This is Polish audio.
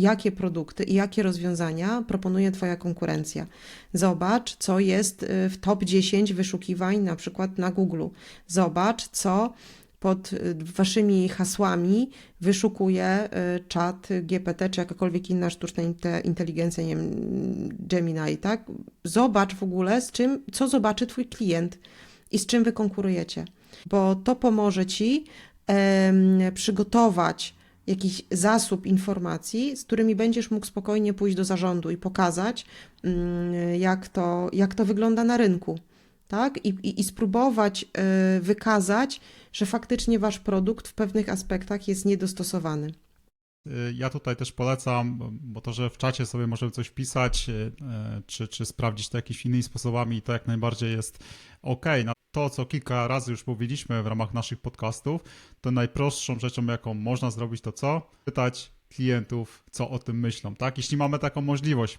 jakie produkty i jakie rozwiązania proponuje Twoja konkurencja. Zobacz, co jest y, w top 10 wyszukiwań, na przykład na Google. Zobacz, co pod y, Waszymi hasłami wyszukuje y, czat GPT czy jakakolwiek inna sztuczna inte- inteligencja, nie wiem, Gemini, tak? Zobacz w ogóle, z czym, co zobaczy Twój klient i z czym Wy konkurujecie, bo to pomoże Ci przygotować jakiś zasób informacji, z którymi będziesz mógł spokojnie pójść do zarządu i pokazać, mm, jak to, jak to wygląda na rynku. Tak? I, i, i spróbować y, wykazać, że faktycznie wasz produkt w pewnych aspektach jest niedostosowany. Y, Ja tutaj też polecam, bo- to, że w czacie sobie możemy coś wpisać, y, y, czy, czy sprawdzić to jakimiś innymi sposobami, to jak najbardziej jest ok. No, to, co kilka razy już mówiliśmy w ramach naszych podcastów, to najprostszą rzeczą, jaką można zrobić, to co? Pytać klientów, co o tym myślą, tak? Jeśli mamy taką możliwość.